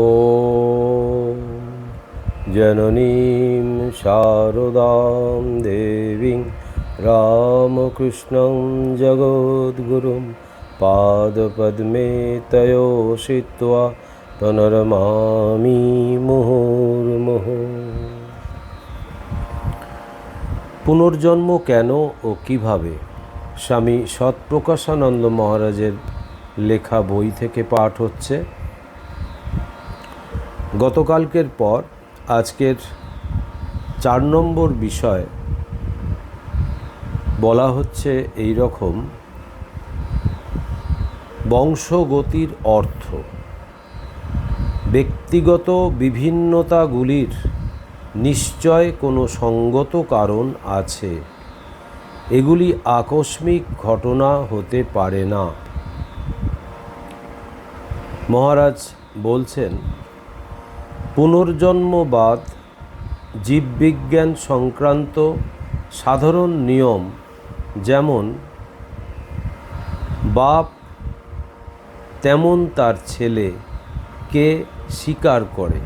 ॐ जननीं शारदां देवीं रामकृष्णं जगद्गुरुं पादपद्मे तयोषित्वा तनरमामि মুহুর্মুহু পুনর্জন্ম কেন ও কিভাবে স্বামী সৎপ্রকাশানন্দ মহারাজের লেখা বই থেকে পাঠ হচ্ছে গতকালকের পর আজকের চার নম্বর বিষয় বলা হচ্ছে এই রকম বংশগতির অর্থ। ব্যক্তিগত বিভিন্নতাগুলির নিশ্চয় কোনো সঙ্গত কারণ আছে। এগুলি আকস্মিক ঘটনা হতে পারে না। মহারাজ বলছেন পুনর্জন্মবাদ, জীববিজ্ঞান সংক্রান্ত সাধারণ নিয়ম যেমন, বাপ তেমন তার ছেলে কে স্বীকার করে।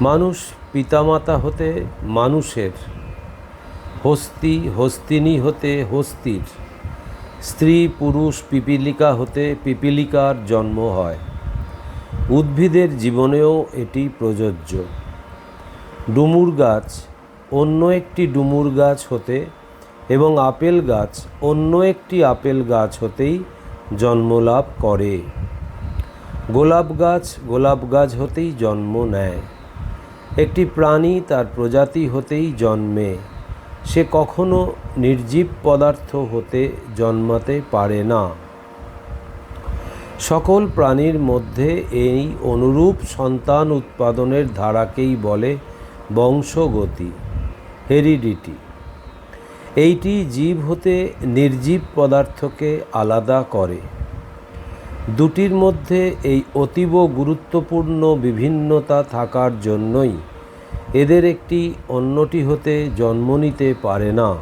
মানুষ পিতামাতা হতে মানুষের, হস্তি হস্তিনী হতে হস্তির, স্ত্রী পুরুষ পিপিলিকা হতে পিপিলিকার জন্ম হয়। উদ্ভিদের জীবনেও এটি প্রযোজ্য। ডুমুর গাছ অন্য একটি ডুমুর গাছ হতে এবং আপেল গাছ অন্য একটি আপেল গাছ হতেই জন্মলাভ করে। গোলাপ গাছ গোলাপ গাছ হতেই জন্ম নেয়। একটি প্রাণী তার প্রজাতি হতেই জন্মে। সে কখনো নির্জীব পদার্থ হতে জন্মাতে পারে না। সকল প্রাণীর মধ্যে এই অনুরূপ সন্তান উৎপাদনের ধারাকেই বলে বংশগতি, হেরিডিটি। এইটি জীব হতে নির্জীব পদার্থকে আলাদা করে। দুটির মধ্যে এই অতীব গুরুত্বপূর্ণ বিভিন্নতা থাকার জন্যই এদের একটি অন্যটি হতে জন্ম নিতে পারে না।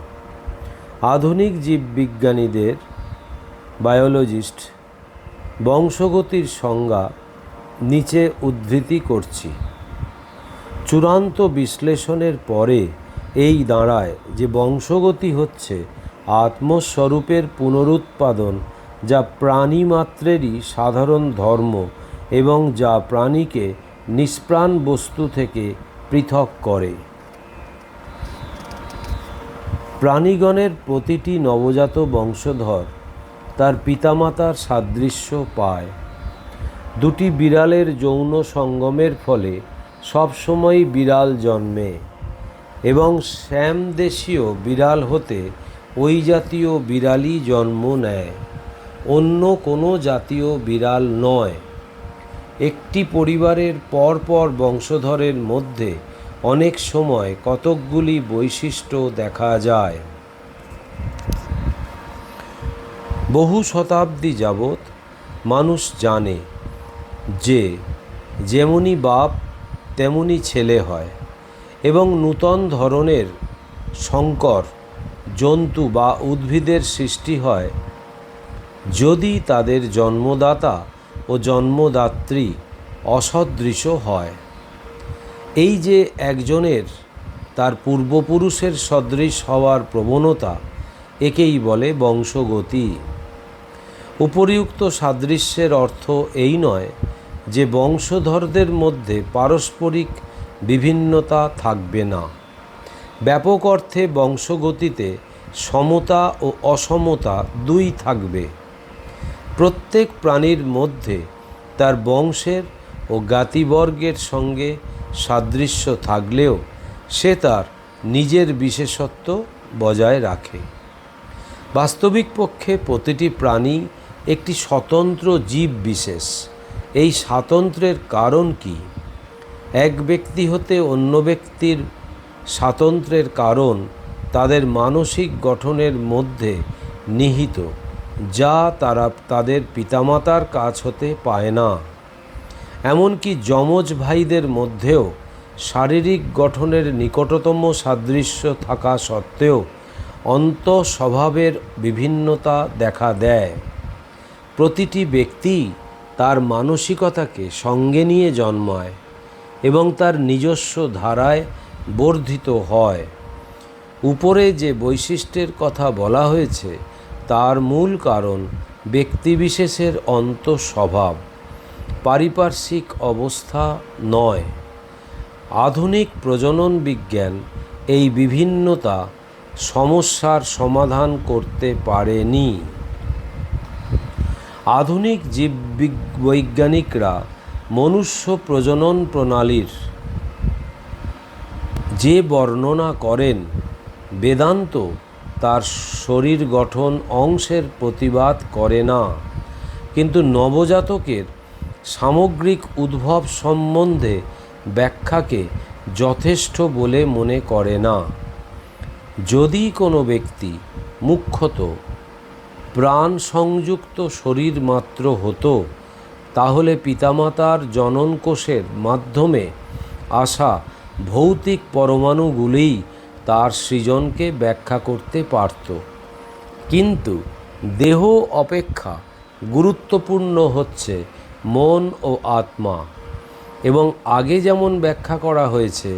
আধুনিক জীববিজ্ঞানীদের বায়োলজিস্ট বংশগতির সংজ্ঞা নিচে উদ্ধৃতি করছি। চূড়ান্ত বিশ্লেষণের পরে এই দাঁড়ায় যে বংশগতি হচ্ছে আত্মস্বরূপের পুনরুৎপাদন যা প্রাণী মাত্রেরই সাধারণ ধর্ম এবং যা প্রাণীকে নিষ্প্রাণ বস্তু থেকে পৃথক করে। প্রাণীগণের প্রতিটি নবজাত বংশধর তার পিতামাতার সাদৃশ্য পায়। দুটি বিড়ালের যৌন সঙ্গমের ফলে সবসময়ই বিড়াল জন্মে এবং শ্যামদেশীয় বিড়াল হতে ওই জাতীয় বিড়ালই জন্ম নেয়, অন্য কোনো জাতীয় বিড়াল নয়। একটি পরিবারের পরপর বংশধরের মধ্যে অনেক সময় কতকগুলি বৈশিষ্ট্য দেখা যায়। বহু শতাব্দী যাবৎ মানুষ জানে যে যেমনি বাপ তেমনি ছেলে হয় এবং নূতন ধরনের সংকর, জন্তু বা উদ্ভিদের সৃষ্টি হয়। যদি তাদের জন্মদাতা ও জন্মদাত্রী অসদৃশ হয়, এই যে একজনের তার পূর্বপুরুষের সদৃশ হওয়ার প্রবণতা একেই বলে বংশগতি। উপরিউক্ত সাদৃশ্যের অর্থ এই নয় যে বংশধরদের মধ্যে পারস্পরিক বিভিন্নতা থাকবে না। ব্যাপক অর্থে বংশগতিতে সমতা ও অসমতা দুই থাকবে। প্রত্যেক প্রাণীর মধ্যে তার বংশের ও জ্ঞাতিবর্গের সঙ্গে সাদৃশ্য থাকলেও সে তার নিজের বিশেষত্ব বজায় রাখে। বাস্তবিক পক্ষে প্রতিটি প্রাণী একটি স্বতন্ত্র জীব বিশেষ। এই স্বাতন্ত্রের কারণ কি? এক ব্যক্তি হতে অন্য ব্যক্তির স্বাতন্ত্র্যের কারণ তাদের মানসিক গঠনের মধ্যে নিহিত, যা তারা তাদের পিতামাতার কাছ হতে পায় না। এমনকি যমজ ভাইদের মধ্যেও শারীরিক গঠনের নিকটতম সাদৃশ্য থাকা সত্ত্বেও অন্তঃস্বভাবের বিভিন্নতা দেখা দেয়। প্রতিটি ব্যক্তি তার মানসিকতাকে সঙ্গে নিয়ে জন্মায় এবং তার নিজস্ব ধারায় বর্ধিত হয়। উপরে যে বৈশিষ্ট্যের কথা বলা হয়েছে, তার মূল কারণ ব্যক্তিবিশেষের অন্তঃস্বভাব। পারিপার্শ্বিক অবস্থা নয়। আধুনিক প্রজনন বিজ্ঞান এই বিভিন্নতা সমস্যার সমাধান করতে পারেনি। আধুনিক জীব বৈজ্ঞানিকরা মনুষ্য প্রজনন প্রণালীর যে বর্ণনা করেন, বেদান্ত তার শরীর গঠন অংশের প্রতিবাদ করে না। কিন্তু নবজাতকের সামগ্রিক উদ্ভব সম্বন্ধে ব্যাখ্যাকে যথেষ্ট বলে মনে করে না। যদি কোনো ব্যক্তি মুখ্যত প্রাণ সংযুক্ত শরীর মাত্র হতো, তাহলে পিতামাতার জননকোষের মাধ্যমে আসা ভৌতিক পরমাণুগুলিই তার সৃজনকে ব্যাখ্যা করতে পারত। কিন্তু দেহ অপেক্ষা গুরুত্বপূর্ণ হচ্ছে মন ও আত্মা এবং আগে যেমন ব্যাখ্যা করা হয়েছে,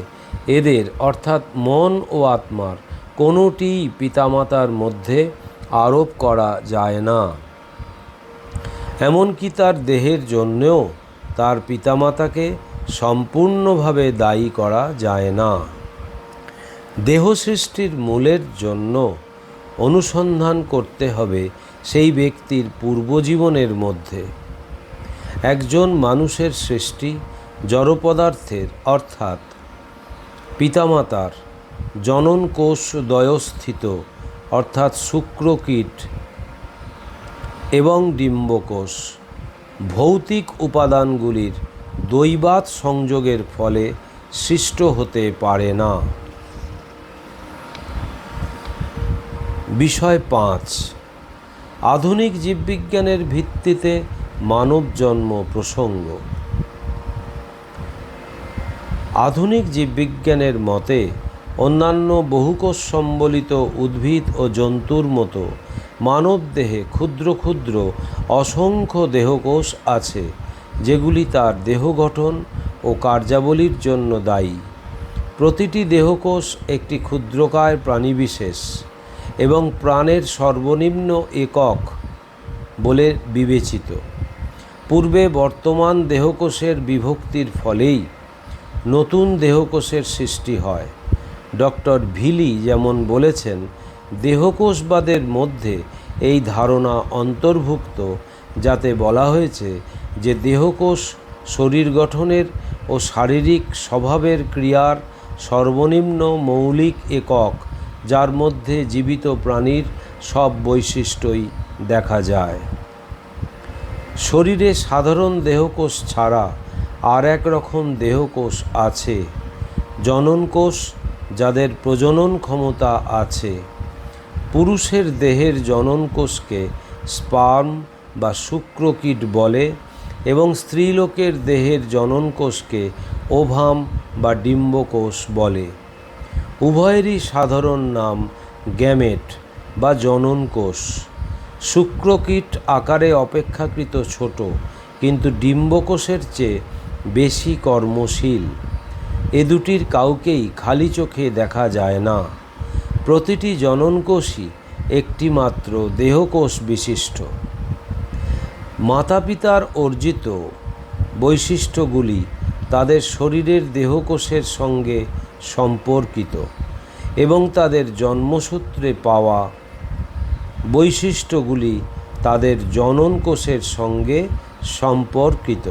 এদের অর্থাৎ মন ও আত্মার কোনোটিই পিতামাতার মধ্যে আরোপ করা যায় না। এমনকি তার দেহের জন্যেও তার পিতামাতাকে সম্পূর্ণভাবে দায়ী করা যায় না। দেহ সৃষ্টির মূলের জন্য অনুসন্ধান করতে হবে সেই ব্যক্তির পূর্বজীবনের মধ্যে। একজন মানুষের সৃষ্টি জড়পদার্থের, অর্থাৎ পিতামাতার জনন কোষ দয়স্থিত অর্থাৎ শুক্রকীট এবং ডিম্বকোষ, ভৌতিক উপাদানগুলির দৈবাত সংযোগের ফলে সৃষ্ট হতে পারে না। বিষয় পাঁচ, আধুনিক জীববিজ্ঞানের ভিত্তিতে মানব জন্ম প্রসঙ্গ। আধুনিক জীববিজ্ঞানের মতে অন্যান্য বহুকোষ সম্বলিত উদ্ভিদ ও জন্তুর মতো মানবদেহে ক্ষুদ্র ক্ষুদ্র অসংখ্য দেহকোষ আছে, যেগুলি তার দেহ গঠন ও কার্যাবলীর জন্য দায়ী। প্রতিটি দেহকোষ একটি ক্ষুদ্রকায় প্রাণীবিশেষ এবং প্রাণের সর্বনিম্ন একক বলে বিবেচিত। পূর্বে বর্তমান দেহকোষের বিভক্তির ফলেই নতুন দেহকোষের সৃষ্টি হয়। ডক্টর ভিলি যেমন বলেছেন, দেহকোষবাদের মধ্যে এই ধারণা অন্তর্ভুক্ত, যাতে বলা হয়েছে যে দেহকোষ শরীর গঠনের ও শারীরিক স্বভাবের ক্রিয়ার সর্বনিম্ন মৌলিক একক, যার মধ্যে জীবিত প্রাণীর সব বৈশিষ্ট্যই দেখা যায়। শরীরে সাধারণ দেহকোষ ছাড়া আর এক রকম দেহকোষ আছে, জননকোষ যাদের প্রজনন ক্ষমতা আছে। পুরুষের দেহের জননকোষকে স্পার্ম বা শুক্রকীট বলে এবং স্ত্রীলোকের দেহের জননকোষকে ওভাম বা ডিম্বকোষ বলে। উভয়েরই সাধারণ নাম গ্যামেট বা জননকোষ শুক্রকীট আকারে অপেক্ষাকৃত ছোট, কিন্তু ডিম্বকোষের চেয়ে বেশি কর্মশীল। এ দুটির কাউকেই খালি চোখে দেখা যায় না। প্রতিটি জননকোষই একটি মাত্র দেহকোষ বিশিষ্ট। মাতা পিতার অর্জিত বৈশিষ্ট্যগুলি তাদের শরীরের দেহকোষের সঙ্গে সম্পর্কিত এবং তাদের জন্মসূত্রে পাওয়া বৈশিষ্ট্যগুলি তাদের জনন কোষের সঙ্গে সম্পর্কিত।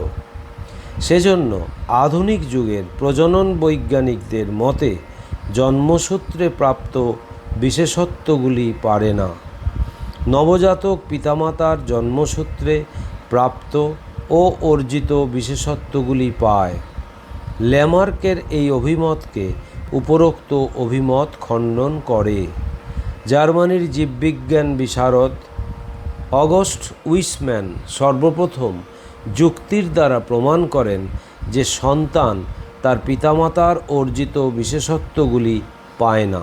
সেজন্য আধুনিক যুগের প্রজনন বৈজ্ঞানিকদের মতে জন্মসূত্রে প্রাপ্ত বিশেষত্বগুলি পারে না। নবজাতক পিতামাতার জন্মসূত্রে প্রাপ্ত ও অর্জিত বিশেষত্বগুলি পায়। ল্যামার্কের এই অভিমতকে উপরোক্ত অভিমত খণ্ডন করে। জার্মানির জীববিজ্ঞান বিশারদ অগস্ট উইসম্যান সর্বপ্রথম যুক্তির দ্বারা প্রমাণ করেন যে সন্তান তার পিতামাতার অর্জিত বিশেষত্বগুলি পায় না।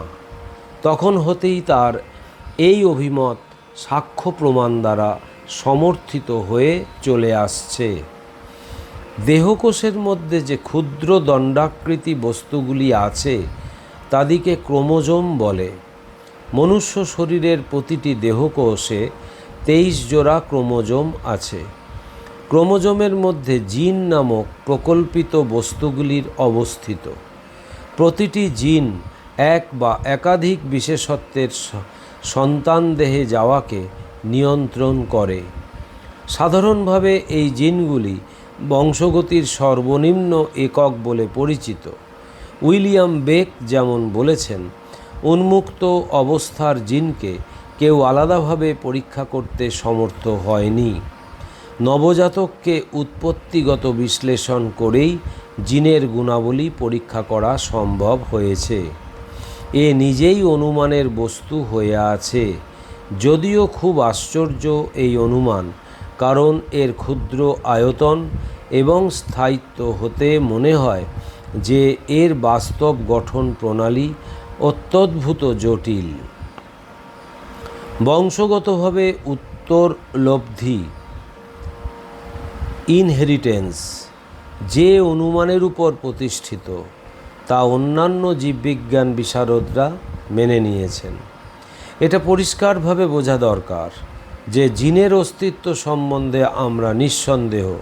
তখন হতেই তার এই অভিমত সাক্ষ্য প্রমাণ দ্বারা সমর্থিত হয়ে চলে আসছে। দেহকোষের মধ্যে যে ক্ষুদ্র দণ্ডাকৃতি বস্তুগুলি আছে, তাদিকে ক্রোমোজোম বলে। মনুষ্য শরীরের প্রতিটি দেহকোষে তেইশ জোড়া ক্রোমোজোম আছে। ক্রোমোজোমের মধ্যে জিন নামক প্রকল্পিত বস্তুগুলির অবস্থিত। প্রতিটি জিন এক বা একাধিক বিশেষত্বের সন্তান দেহে যাওয়াকে নিয়ন্ত্রণ করে। সাধারণভাবে এই জিনগুলি বংশগতির সর্বনিম্ন একক বলে পরিচিত। উইলিয়াম বেক যেমন বলেছেন, উন্মুক্ত অবস্থার জিনকে কেউ আলাদাভাবে পরীক্ষা করতে সমর্থ হয়নি। নবজাতককে উৎপত্তিগত বিশ্লেষণ করেই জিনের গুণাবলী পরীক্ষা করা সম্ভব হয়েছে। এ নিজেই অনুমানের বস্তু হয়ে আছে। যদিও খুব আশ্চর্য এই অনুমান, কারণ এর ক্ষুদ্র আয়তন এবং স্থায়িত্ব হতে মনে হয় যে এর বাস্তব গঠন প্রণালী অত্যদ্ভুত জটিল। বংশগতভাবে উত্তর লব্ধি ইনহেরিটেন্স যে অনুমানের উপর প্রতিষ্ঠিত, তা অন্যান্য জীববিজ্ঞান বিশারদরা মেনে নিয়েছেন। এটা পরিষ্কারভাবে বোঝা দরকার যে জিনের অস্তিত্ব সম্বন্ধে আমরা নিঃসন্দেহ।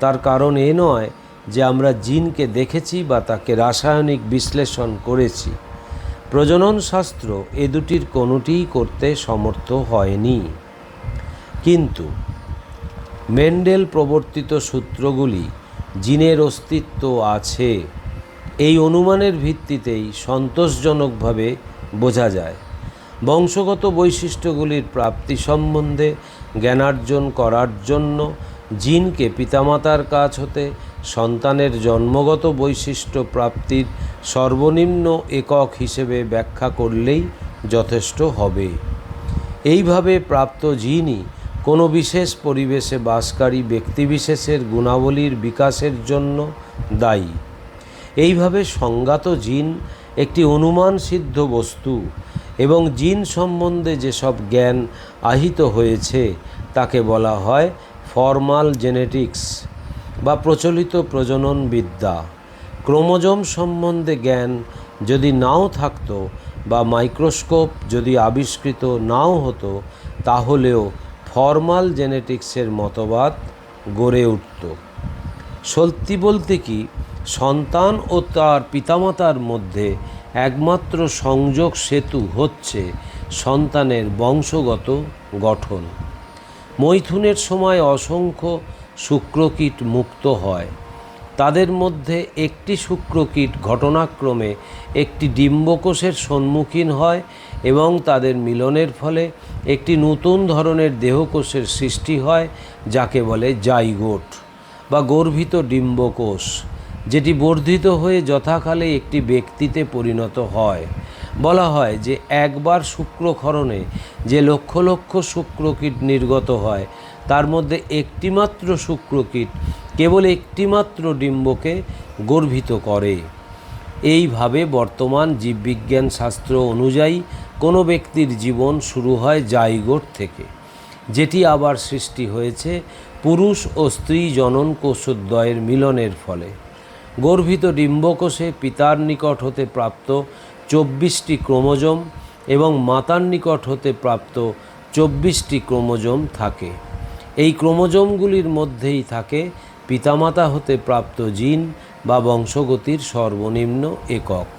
তার কারণ এ নয় যে আমরা জিনকে দেখেছি বা তাকে রাসায়নিক বিশ্লেষণ করেছি। প্রজনন শাস্ত্র এ দুটির কোনোটিই করতে সমর্থ হয়নি। কিন্তু মেন্ডেল প্রবর্তিত সূত্রগুলি জিনের অস্তিত্ব আছে। এই অনুমানের ভিত্তিতেই সন্তোষজনকভাবে বোঝা যায়। বংশগত বৈশিষ্ট্যগুলির প্রাপ্তি সম্বন্ধে জ্ঞানার্জন করার জন্য জিনকে পিতামাতার কাছ হতে সন্তানের জন্মগত বৈশিষ্ট্য প্রাপ্তির সর্বনিম্ন একক হিসেবে ব্যাখ্যা করলেই যথেষ্ট হবে। এইভাবে প্রাপ্ত জিনই কোনো বিশেষ পরিবেশে বাসকারী ব্যক্তিবিশেষের গুণাবলীর বিকাশের জন্য দায়ী। এইভাবে সংজ্ঞাত জিন একটি অনুমান সিদ্ধ বস্তু এবং জিন সম্বন্ধে যেসব জ্ঞান আহিত হয়েছে, তাকে বলা হয় ফর্মাল জেনেটিক্স বা প্রচলিত প্রজনন বিদ্যা ক্রোমোজোম সম্বন্ধে জ্ঞান যদি নাও থাকতো বা মাইক্রোস্কোপ যদি আবিষ্কৃত নাও হতো, তাহলেও ফর্মাল জেনেটিক্সের মতবাদ গড়ে উঠত। সত্যি বলতে কি, সন্তান ও তার পিতামাতার মধ্যে একমাত্র সংযোগ সেতু হচ্ছে সন্তানের বংশগত গঠন। মৈথুনের সময় অসংখ্য শুক্রকীট মুক্ত হয়। তাদের মধ্যে একটি শুক্রকীট ঘটনাক্রমে একটি ডিম্বকোষের সম্মুখীন হয় এবং তাদের মিলনের ফলে একটি নতুন ধরনের দেহকোষের সৃষ্টি হয়, যাকে বলে জাইগোট বা গর্ভিত ডিম্বকোষ, যেটি বর্ধিত হয়ে যথাকালে একটি ব্যক্তিতে পরিণত হয়। বলা হয় যে একবার শুক্রক্ষরণে যে লক্ষ লক্ষ শুক্রকীট নির্গত হয়, তার মধ্যে একটিমাত্র শুক্রকীট কেবল একটিমাত্র ডিম্বকে গর্ভিত করে। এইভাবে বর্তমান জীববিজ্ঞান শাস্ত্র অনুযায়ী কোনো ব্যক্তির জীবন শুরু হয় জাইগোট থেকে, যেটি আবার সৃষ্টি হয়েছে পুরুষ ও স্ত্রী জনন কোষোদ্বয়ের মিলনের ফলে। গর্ভিত ডিম্বকোষে পিতার নিকট হতে প্রাপ্ত চব্বিশটি ক্রোমোজোম এবং মাতার নিকট হতে প্রাপ্ত চব্বিশটি ক্রোমোজোম থাকে। এই ক্রোমোজোমগুলির মধ্যেই থাকে পিতামাতা হতে প্রাপ্ত জিন বা বংশগতির সর্বনিম্ন একক।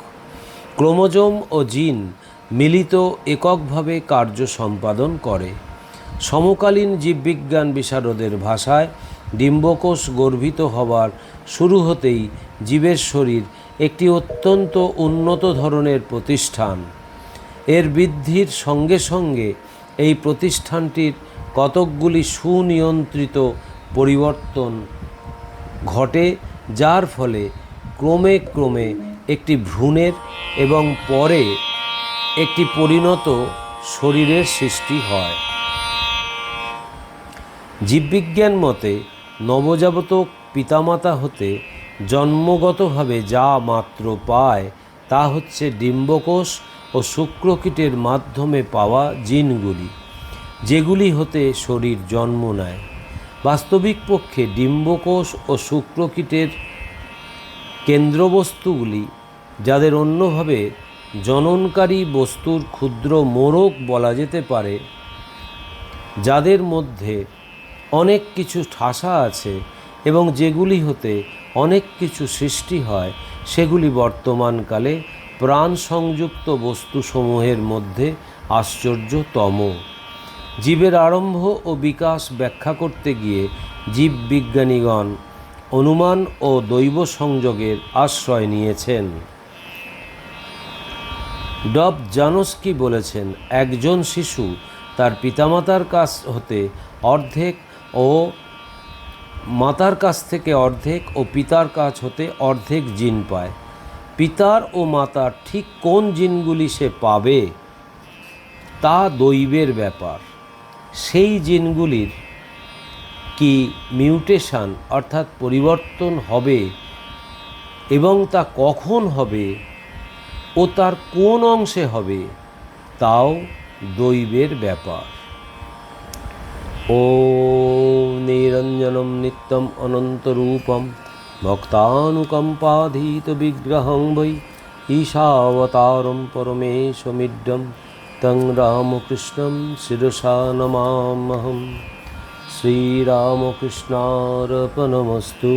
ক্রোমোজোম ও জিন মিলিত এককভাবে কার্য সম্পাদন করে। সমকালীন জীববিজ্ঞান বিশারদের ভাষায় ডিম্বকোষ গর্ভিত হবার শুরু হতেই জীবের শরীর একটি অত্যন্ত উন্নত ধরনের প্রতিষ্ঠান। এর বৃদ্ধির সঙ্গে সঙ্গে এই প্রতিষ্ঠানটির কতকগুলি সুনিয়ন্ত্রিত পরিবর্তন ঘটে, যার ফলে ক্রমে ক্রমে একটি ভ্রূণের এবং পরে একটি পরিণত শরীরের সৃষ্টি হয়। জীববিজ্ঞান মতে, নবজাতক পিতামাতা হতে জন্মগতভাবে যা মাত্র পায় তা হচ্ছে ডিম্বকোষ ও শুক্রকীটের মাধ্যমে পাওয়া জিনগুলি, যেগুলি হতে শরীর জন্ম নেয়। বাস্তবিক পক্ষে ডিম্বকোষ ও শুক্রকীটের কেন্দ্রবস্তুগুলি যাদের অন্যভাবে জননকারী বস্তুর ক্ষুদ্র মোড়ক বলা যেতে পারে, যাদের মধ্যে অনেক কিছু ঠাসা আছে এবং যেগুলি হতে অনেক কিছু সৃষ্টি হয়, সেগুলি বর্তমানকালে প্রাণ সংযুক্ত বস্তুসমূহের মধ্যে আশ্চর্যতম। জীবের আরম্ভ ও বিকাশ ব্যাখ্যা করতে গিয়ে জীববিজ্ঞানীগণ অনুমান ও দৈব সংযোগের আশ্রয় নিয়েছেন। ডব জানস্কি বলেছেন, একজন শিশু তার পিতামাতার কাছ হতে অর্ধেক ও মাতার কাছ থেকে অর্ধেক ও পিতার কাছ হতে অর্ধেক জিন পায়। পিতার ও মাতার ঠিক কোন জিনগুলি সে পাবে তা দৈবের ব্যাপার। সেই জিনগুলির কি মিউটেশান অর্থাৎ পরিবর্তন হবে এবং তা কখন হবে ও তার কোন অংশে হবে? তাও দৈবের ব্যাপার। ও নিরঞ্জনম নিত্যম অনন্তরূপম ভক্তানুকম্পাধীত বিগ্রহং বৈ ঈশাবতারম পরমেশমিড্ডম তং রামকৃষ্ণম শিরসা নমামহম শ্রীরামকৃষ্ণার্পণমস্তু।